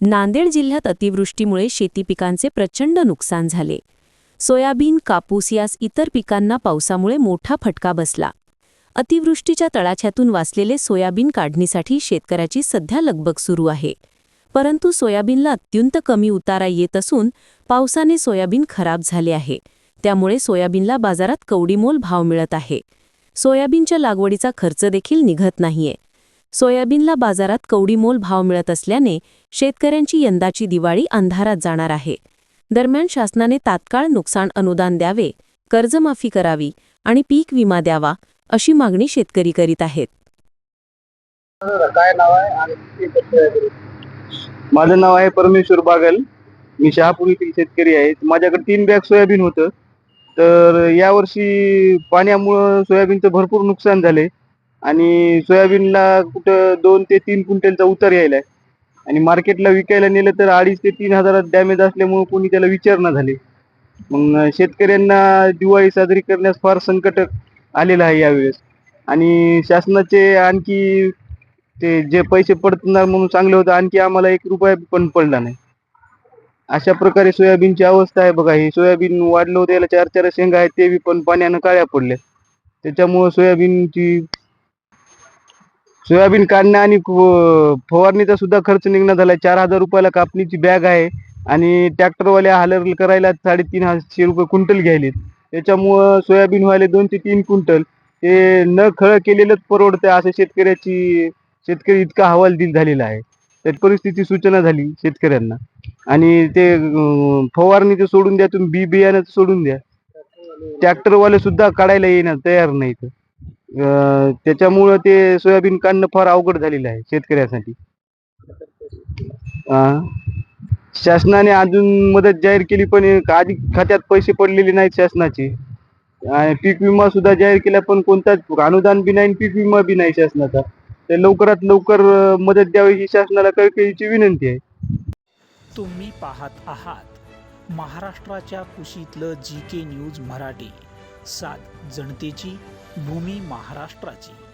नांदेड जिल्ह्यात अतिवृष्टीमुळे शेती पिकांचे प्रचंड नुकसान झाले. सोयाबीन कापूस यास इतर पिकांना पावसामुळे मोठा फटका बसला. अतिवृष्टीच्या तळाछ्यातून वाचलेले सोयाबीन काढणीसाठी शेतकऱ्याची सध्या लगबग सुरू आहे. परंतु सोयाबीनला अत्यंत कमी उतारा येत असून पावसाने सोयाबीन खराब झाले आहे. त्यामुळे सोयाबीनला बाजारात कवडीमोल भाव मिळत आहे. सोयाबीनच्या लागवडीचा खर्च देखील निघत नाहीये. सोयाबीनला बाजारात कवडीमोल भाव मिळत असल्याने शेतकऱ्यांची यंदाची दिवाळी अंधारात जाणार आहे. दरम्यान शासनाने तात्काळ नुकसान अनुदान द्यावे कर्जमाफी करावी आणि पीक विमा द्यावा अशी मागणी शेतकरी करीत आहेत? माझं नाव आहे परमेश्वर बागल. मी शहापूर येथील शेतकरी आहे. माझ्याकडे तीन बॅग सोयाबीन होतं. तर यावर्षी पाण्यामुळं सोयाबीनचं भरपूर नुकसान झाले. आणि सोयाबीनला कुठं दोन ते तीन क्विंटलचा उतार यायला आहे आणि मार्केटला विकायला नेलं तर अडीच ते तीन हजारात डॅमेज असल्यामुळं कोणी त्याला विचारणा झाले. मग शेतकऱ्यांना दिवाळी साजरी करण्यास फार संकट आलेलं आहे यावेळेस. आणि शासनाचे आणखी ते जे पैसे पडणार म्हणून चांगलं होतं आणखी आम्हाला एक रुपया पण पडला नाही. अशा प्रकारे सोयाबीनची अवस्था आहे बघा ही सोयाबीन वाढलं होतं याला चार चार शेंगा आहेत ते बी पण पाण्यानं काळ्या पडल्या त्याच्यामुळं सोयाबीनची सोयाबीन काढणं आणि फवारणीचा सुद्धा खर्च निघणं झाला चार हजार रुपयाला कापणीची बॅग आहे आणि ट्रॅक्टरवाले हालर करायला साडेतीन हजार रुपये क्विंटल घ्यायले त्याच्यामुळं सोयाबीन व्हायला दोन ते तीन क्विंटल. ते न खळ केलेलंच परवडतं असं शेतकऱ्याची शेतकरी इतका हवालदिल झालेला आहे. त्या परिस्थिती सूचना झाली शेतकऱ्यांना. आणि ते फवारणीचं सोडून द्या तुम्ही बी बियाण्याचं सोडून द्या. ट्रॅक्टरवाले सुद्धा काढायला येणार तयार नाहीत. त्याच्यामुळं ते सोयाबीन काढणं फार अवघड झालेलं आहे शेतकऱ्यासाठी. शासनाने अजून मदत जाहीर केली पण आधी खात्यात पैसे पडलेले नाहीत शासनाचे. आणि पीक विमा सुद्धा जाहीर केला पण कोणताच अनुदान बी नाही पीक विमा बी नाही शासनाचा. तर लवकरात लवकर मदत द्यावी ही शासनाला कळकळीची विनंती आहे. तुम्ही पाहत आहात महाराष्ट्राच्या कुशीतलं जी के न्यूज मराठी. सात जनतेची भूमी महाराष्ट्राची.